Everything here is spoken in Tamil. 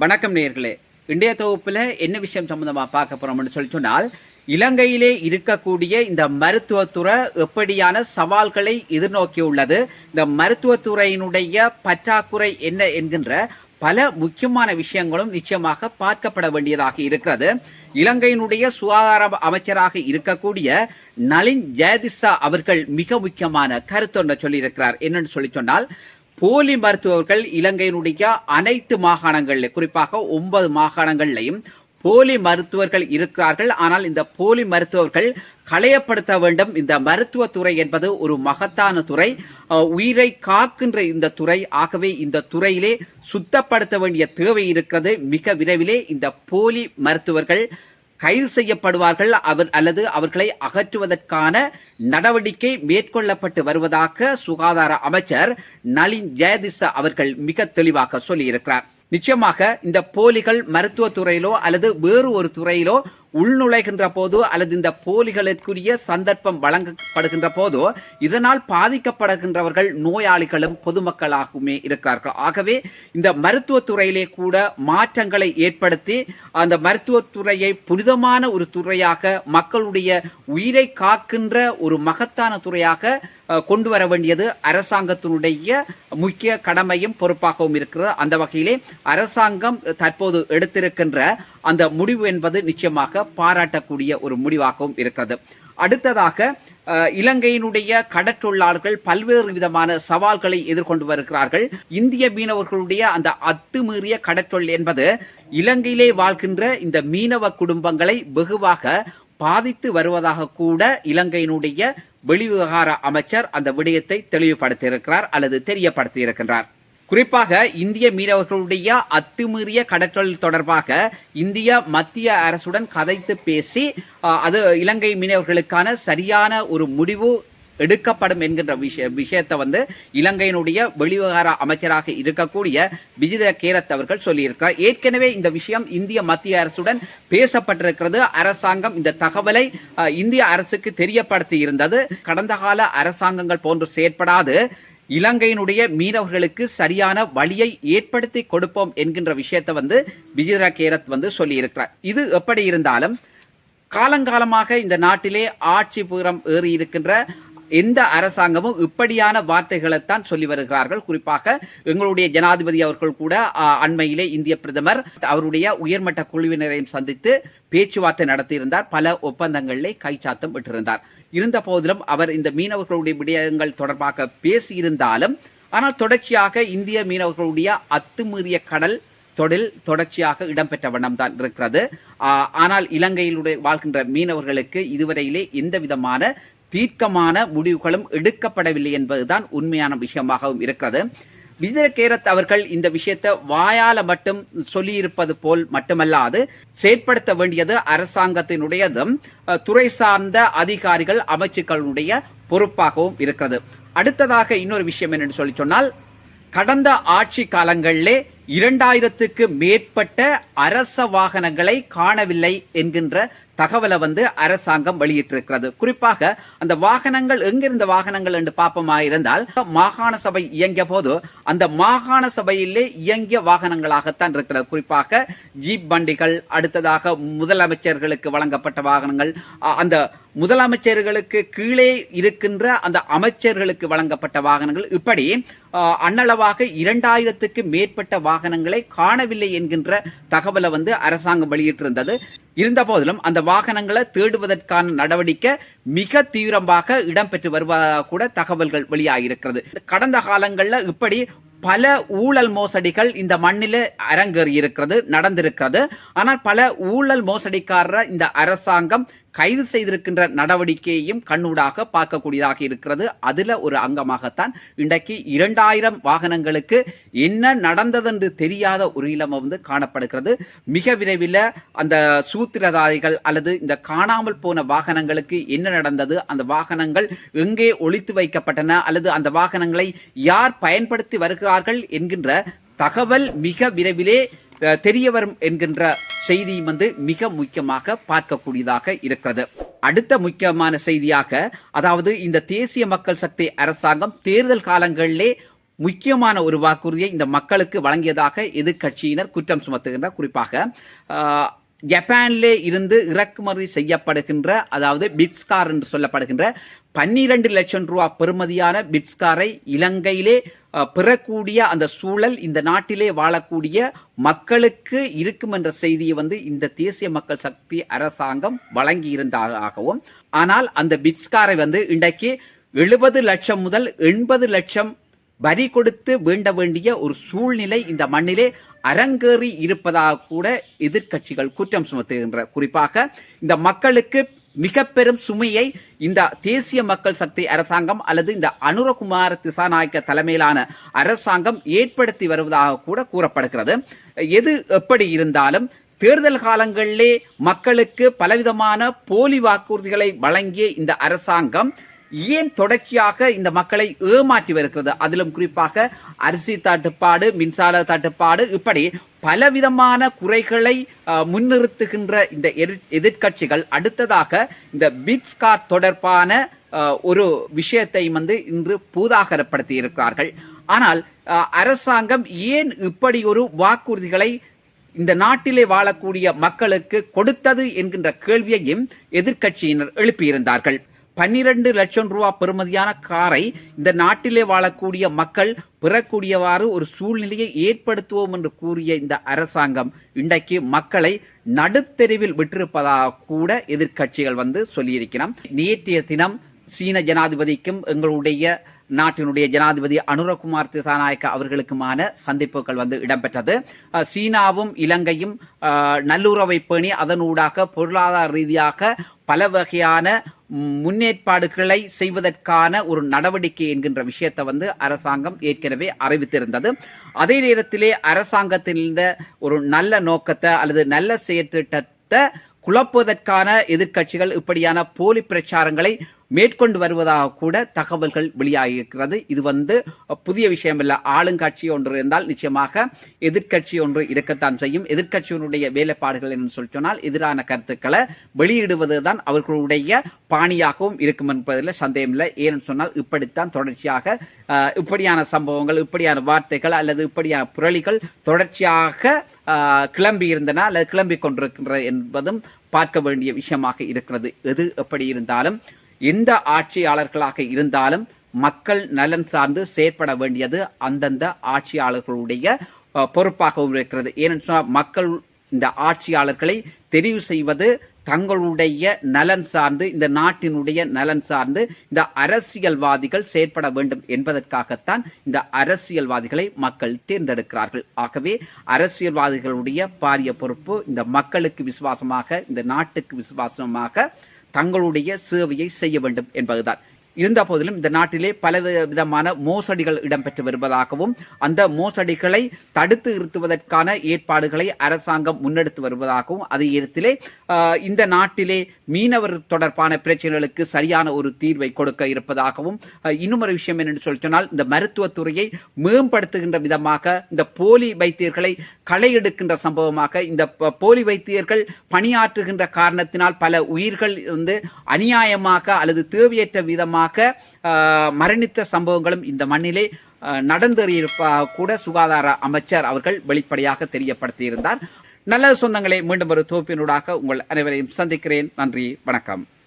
வணக்கம் நேர்களே இன்றைய தொகுப்பில் என்ன விஷயம் சம்மந்தமாக பார்க்க போகிறோம்னு சொல்லி சொன்னால் இலங்கையிலே இருக்கக்கூடிய இந்த மருத்துவத்துறை எப்படியான சவால்களை எதிர்நோக்கியுள்ளது இந்த மருத்துவத்துறையினுடைய பற்றாக்குறை என்ன என்கின்ற பல முக்கியமான விஷயங்களும் நிச்சயமாக பார்க்கப்பட வேண்டியதாக இருக்கிறது. இலங்கையினுடைய சுகாதார அமைச்சராக இருக்கக்கூடிய நளின் ஜெயதிசா அவர்கள் மிக முக்கியமான கருத்தொன்றை சொல்லியிருக்கிறார். என்னன்னு சொல்லி சொன்னால் போலி மருத்துவர்கள் இலங்கையினுடைய அனைத்து மாகாணங்களில் குறிப்பாக ஒன்பது மாகாணங்கள்லையும் போலி மருத்துவர்கள் இருக்கிறார்கள். ஆனால் இந்த போலி மருத்துவர்கள் களையப்படுத்த வேண்டும். இந்த மருத்துவத்துறை என்பது ஒரு மகத்தான துறை. உயிரை காக்கின்ற இந்த துறை. ஆகவே இந்த துறையிலே சுத்தப்படுத்த வேண்டிய தேவை இருக்கிறது. மிக விரைவிலே இந்த போலி மருத்துவர்கள் கைது செய்யப்படுவார்கள். அவர் அல்லது அவர்களை அகற்றுவதற்கான நடவடிக்கை மேற்கொள்ளப்பட்டு வருவதாக சுகாதார அமைச்சர் நளின் ஜெயதிச அவர்கள் மிக தெளிவாக சொல்லியிருக்கிறார். நிச்சயமாக இந்த போலிகள் மருத்துவத்துறையிலோ அல்லது வேறு ஒரு துறையிலோ உள்நுழைகின்ற போதோ அல்லது இந்த போலிகளுக்குரிய சந்தர்ப்பம் வழங்கப்படுகின்ற போதோ இதனால் பாதிக்கப்படுகின்றவர்கள் நோயாளிகளும் பொதுமக்களாகவுமே இருக்கிறார்கள். ஆகவே இந்த மருத்துவத்துறையிலே கூட மாற்றங்களை ஏற்படுத்தி அந்த மருத்துவத்துறையை புனிதமான ஒரு துறையாக மக்களுடைய உயிரை காக்கின்ற ஒரு மகத்தான துறையாக கொண்டு வர வேண்டியது அரசாங்கத்தினுடைய முக்கிய கடமையும் பொறுப்பாகவும் இருக்கிறது. அந்த வகையிலே அரசாங்கம் தற்போது எடுத்திருக்கின்ற அந்த முடிவு என்பது நிச்சயமாக பாராட்டக்கூடிய ஒரு முடிவாகவும் இருக்கிறது. அடுத்ததாக இலங்கையினுடைய கடற்றொழிலாளர்கள் பல்வேறு விதமான சவால்களை எதிர்கொண்டு வருகிறார்கள். இந்திய மீனவர்களுடைய அந்த அத்துமீறிய கடற்றொழில் என்பது இலங்கையிலே வாழ்கின்ற இந்த மீனவ குடும்பங்களை வெகுவாக பாதித்து வருவதாக கூட இலங்கையினுடைய வெளிவிவகார அமைச்சர் அந்த விடயத்தை தெளிவுபடுத்தியிருக்கிறார் அல்லது தெரியப்படுத்தியிருக்கின்றார். குறிப்பாக இந்திய மீனவர்களுடைய அத்துமீறிய கடற்றொழில் தொடர்பாக இந்திய மத்திய அரசுடன் கதைத்து பேசி அது இலங்கை மீனவர்களுக்கான சரியான ஒரு முடிவு எடுக்கப்படும் என்கின்ற விஷய விஷயத்தை வந்து இலங்கையினுடைய வெளிவிவகார அமைச்சராக இருக்கக்கூடிய விஜித கேரத் அவர்கள் சொல்லியிருக்கிறார். ஏற்கனவே இந்த விஷயம் இந்திய மத்திய அரசுடன் பேசப்பட்டிருக்கிறது. அரசாங்கம் இந்த தகவலை இந்திய அரசுக்கு தெரியப்படுத்தி இருந்தது கடந்த கால அரசாங்கங்கள் போன்று செயற்படாது. இலங்கையினுடைய மீனவர்களுக்கு சரியான வழியை ஏற்படுத்தி கொடுப்போம் என்கின்ற விஷயத்தை வந்து விஜித கேரத் வந்து சொல்லியிருக்கிறார். இது எப்படி இருந்தாலும் காலங்காலமாக இந்த நாட்டிலே ஆட்சி புறம் ஏறி இருக்கின்ற எந்த அரசாங்கமும் இப்படியான வார்த்தைகளைத்தான் சொல்லி வருகிறார்கள். குறிப்பாக எங்களுடைய ஜனாதிபதி அவர்கள் கூட அண்மையிலே இந்திய பிரதமர் அவருடைய உயர்மட்ட குழுவினரையும் சந்தித்து பேச்சுவார்த்தை நடத்தியிருந்தார். பல ஒப்பந்தங்களிலே கைச்சாத்தம் விட்டிருந்தார் இருந்த போதிலும் அவர் இந்த மீனவர்களுடைய விடயங்கள் தொடர்பாக பேசியிருந்தாலும் ஆனால் தொடர்ச்சியாக இந்திய மீனவர்களுடைய அத்துமீறிய கடல் தொழில் தொடர்ச்சியாக இடம்பெற்ற வண்ணம் தான் இருக்கிறது ஆனால் இலங்கையிலுடைய வாழ்கின்ற மீனவர்களுக்கு இதுவரையிலே எந்த விதமான தீர்க்கமான முடிவுகளும் எடுக்கப்படவில்லை என்பதுதான் உண்மையான விஷயமாகவும் இருக்கிறது. விஜய கேரத் அவர்கள் இந்த விஷயத்தை வாயால மட்டும் சொல்லியிருப்பது போல் மட்டுமல்லாது செயற்படுத்த வேண்டியது அரசாங்கத்தினுடையதும் துறை சார்ந்த அதிகாரிகள் அமைச்சுக்களுடைய பொறுப்பாகவும் இருக்கிறது. அடுத்ததாக இன்னொரு விஷயம் என்னன்னு சொல்லி சொன்னால் கடந்த ஆட்சி காலங்களிலே இரண்டாயிரத்துக்கு மேற்பட்ட அரச வாகனங்களை காணவில்லை என்கின்ற தகவலை வந்து அரசாங்கம் வெளியிட்டிருக்கிறது. குறிப்பாக அந்த வாகனங்கள் எங்கிருந்த வாகனங்கள் என்று பாப்பமா இருந்தால் மாகாண சபை இயங்கிய போது அந்த மாகாண சபையிலே இயங்கிய வாகனங்களாகத்தான் இருக்கிறது. குறிப்பாக ஜீப் வண்டிகள் அடுத்ததாக முதலமைச்சர்களுக்கு வழங்கப்பட்ட வாகனங்கள் அ- அந்த முதலமைச்சர்களுக்கு கீழே இருக்கின்ற அந்த அமைச்சர்களுக்கு வழங்கப்பட்ட வாகனங்கள். இப்படி அண்ணளவாக இரண்டாயிரத்துக்கு மேற்பட்ட வாகனங்களை காணவில்லை என்கின்ற தகவலை வந்து அரசாங்கம் வெளியிட்டிருந்தது. இருந்த போதிலும் அந்த வாகனங்களை தேடுவதற்கான நடவடிக்கை மிக தீவிரமாக இடம்பெற்று வருவதாக கூட தகவல்கள் வெளியாகியிருக்கிறது. கடந்த காலங்களில் இப்படி பல ஊழல் மோசடிகள் இந்த மண்ணில் அரங்கேறி இருக்கிறது நடந்திருக்கிறது. ஆனால் பல ஊழல் மோசடிக்காரரை இந்த அரசாங்கம் கைது செய்திருக்கின்ற நடவடிக்கையையும் கண்ணூடாக பார்க்கக்கூடியதாக இருக்கிறது. அதில் ஒரு அங்கமாகத்தான் இன்றைக்கு இரண்டாயிரம் வாகனங்களுக்கு என்ன நடந்ததென்று தெரியாத ஒரு நிலைமை வந்து காணப்படுகிறது. மிக விரைவில் அந்த சூத்திரதாரிகள் அல்லது இந்த காணாமல் போன வாகனங்களுக்கு என்ன நடந்தது அந்த வாகனங்கள் எங்கே ஒழித்து வைக்கப்பட்டன அல்லது அந்த வாகனங்களை யார் பயன்படுத்தி வருகிறார்கள் என்கின்ற தகவல் மிக விரைவிலே தெரிய வரும் என்கின்ற செய்தியும் வந்து மிக முக்கியமாக பார்க்கக்கூடியதாக இருக்கிறது. அடுத்த முக்கியமான செய்தியாக அதாவது இந்த தேசிய மக்கள் சக்தி அரசாங்கம் தேர்தல் காலங்களிலே முக்கியமான ஒரு வாக்குறுதியை இந்த மக்களுக்கு வழங்கியதாக எதிர்க்கட்சியினர் குற்றம் சுமத்துகின்ற குறிப்பாக ஆஹ், ஜப்பானிலே இருந்து இறக்குமதி செய்யப்படுகின்ற அதாவது பிட்ஸ்கார் என்று சொல்லப்படுகின்ற பன்னிரண்டு லட்சம் ரூபாய் பெறுமதியான பிட்ஸ்காரை இலங்கையிலே பெறக்கூடிய அந்த சூழல் இந்த நாட்டிலே வாழக்கூடிய மக்களுக்கு இருக்கும் என்ற செய்தியை வந்து இந்த தேசிய மக்கள் சக்தி அரசாங்கம் வழங்கி இருந்தாகவும் ஆனால் அந்த பிட்ஸ்காரை வந்து இன்றைக்கு எழுபது லட்சம் முதல் எண்பது லட்சம் வரி கொடுத்து வேண்ட வேண்டிய ஒரு சூழ்நிலை இந்த மண்ணிலே அரங்கேறி இருப்பதாக கூட எதிர்க்கட்சிகள் குற்றம் சுமத்துகின்ற குறிப்பாக இந்த மக்களுக்கு மிக பெரும் சுமையை இந்த தேசிய மக்கள் சக்தி அரசாங்கம் அல்லது இந்த அனுரகுமார் திசாநாயக்க தலைமையிலான அரசாங்கம் ஏற்படுத்தி வருவதாக கூட கூறப்படுகிறது. எது எப்படி இருந்தாலும் தேர்தல் காலங்களிலே மக்களுக்கு பலவிதமான போலி வாக்குறுதிகளை வழங்கிய இந்த அரசாங்கம் ஏன் தொடர்ச்சியாக இந்த மக்களை ஏமாற்றி வருகிறது அதிலும் குறிப்பாக அரிசி தட்டுப்பாடு மின்சார தட்டுப்பாடு இப்படி பலவிதமான குறைகளை முன்னிறுத்துகின்ற இந்த எதிர்கட்சிகள் எதிர்க்கட்சிகள் அடுத்ததாக இந்த பிட்ஸ்கார் தொடர்பான ஒரு விஷயத்தை வந்து இன்று பூதாகரப்படுத்தி இருக்கிறார்கள் ஆனால் அரசாங்கம் ஏன் இப்படி ஒரு வாக்குறுதிகளை இந்த நாட்டிலே வாழக்கூடிய மக்களுக்கு கொடுத்தது என்கின்ற கேள்வியையும் எதிர்க்கட்சியினர் எழுப்பியிருந்தார்கள். பன்னிரண்டு லட்சம் ரூபாய் பெறுமதியான காரை இந்த நாட்டிலே வாழக்கூடிய மக்கள் பெறக்கூடியவாறு ஒரு சூழ்நிலையை ஏற்படுத்துவோம் என்று கூறிய இந்த அரசாங்கம் இன்றைக்கு மக்களை நடுத்தெருவில் விட்டிருப்பதாக கூட எதிர்க்கட்சிகள் வந்து சொல்லியிருக்கிறோம். நேற்றைய தினம் சீன ஜனாதிபதிக்கும் எங்களுடைய நாட்டினுடைய ஜனாதிபதி அனுரகுமார் திசாநாயக்க அவர்களுக்குமான சந்திப்புகள் வந்து இடம்பெற்றது. சீனாவும் இலங்கையும் நல்லுறவை பேணி அதனூடாக பொருளாதார ரீதியாக பல வகையான முன்னேற்பாடுகளை செய்வதற்கான ஒரு நடவடிக்கை என்கின்ற விஷயத்தை வந்து அரசாங்கம் ஏற்கனவே அறிவித்திருந்தது. அதே நேரத்திலே அரசாங்கத்தின் இந்த ஒரு நல்ல நோக்கத்தை அல்லது நல்ல செயற்திட்டத்தை குழப்புவதற்கான எதிர்க்கட்சிகள் இப்படியான போலி பிரச்சாரங்களை மேற்கொண்டு வருவதாக கூட தகவல்கள் வெளியாகியிருக்கிறது. இது வந்து புதிய விஷயம் இல்லை ஆளுங்கட்சி ஒன்று இருந்தால் நிச்சயமாக எதிர்க்கட்சி ஒன்று இருக்கத்தான் செய்யும். எதிர்க்கட்சியினுடைய வேலைப்பாடுகள் என்று சொல்லி சொன்னால் எதிரான கருத்துக்களை வெளியிடுவது தான் அவர்களுடைய பாணியாகவும் இருக்கும் என்பதில் சந்தேகம் இல்லை. ஏன்னு சொன்னால் இப்படித்தான் தொடர்ச்சியாக இப்படியான சம்பவங்கள் இப்படியான வார்த்தைகள் அல்லது இப்படியான புரளிகள் தொடர்ச்சியாக கிளம்பி இருந்தன அல்லது கிளம்பி கொண்டிருக்கின்ற என்பதும் பார்க்க வேண்டிய விஷயமாக இருக்கிறது. எது எப்படி இருந்தாலும் எந்த ஆட்சியாளர்களாக இருந்தாலும் மக்கள் நலன் சார்ந்து செயற்பட வேண்டியது அந்தந்த ஆட்சியாளர்களுடைய பொறுப்பாகவும் இருக்கிறது. ஏனென்று சொன்னால் மக்கள் இந்த ஆட்சியாளர்களை தெரிவு செய்வது தங்களுடைய நலன் சார்ந்து இந்த நாட்டினுடைய நலன் சார்ந்து இந்த அரசியல்வாதிகள் செயற்பட வேண்டும் என்பதற்காகத்தான் இந்த அரசியல்வாதிகளை மக்கள் தேர்ந்தெடுக்கிறார்கள். ஆகவே அரசியல்வாதிகளுடைய பாரிய பொறுப்பு இந்த மக்களுக்கு விசுவாசமாக இந்த நாட்டுக்கு விசுவாசமாக தங்களுடைய சேவையை செய்ய வேண்டும் என்பதுதான். இருந்த போதிலும் இந்த நாட்டிலே பல விதமான மோசடிகள் இடம்பெற்று வருவதாகவும் அந்த மோசடிகளை தடுத்து நிறுத்துவதற்கான ஏற்பாடுகளை அரசாங்கம் முன்னெடுத்து வருவதாகவும் அதே இடத்திலே இந்த நாட்டிலே மீனவர் தொடர்பான பிரச்சனைகளுக்கு சரியான ஒரு தீர்வை கொடுக்க இருப்பதாகவும் இன்னும் ஒரு விஷயம் என்னென்று சொல்லி சொன்னால் இந்த மருத்துவத்துறையை மேம்படுத்துகின்ற விதமாக இந்த போலி வைத்தியர்களை களை எடுக்கின்ற சம்பவமாக இந்த போலி வைத்தியர்கள் பணியாற்றுகின்ற காரணத்தினால் பல உயிர்கள் வந்து அநியாயமாக அல்லது தேவையற்ற விதமாக ஆஹ், மரணித்த சம்பவங்களும் இந்த மண்ணிலே ஆஹ், கூட சுகாதார அமைச்சர் அவர்கள் வெளிப்படையாக தெரியப்படுத்தியிருந்தார். நல்ல சொந்தங்களை மீண்டும் ஒரு தொகுப்பினூடாக உங்கள் அனைவரையும் சந்திக்கிறேன். நன்றி வணக்கம்.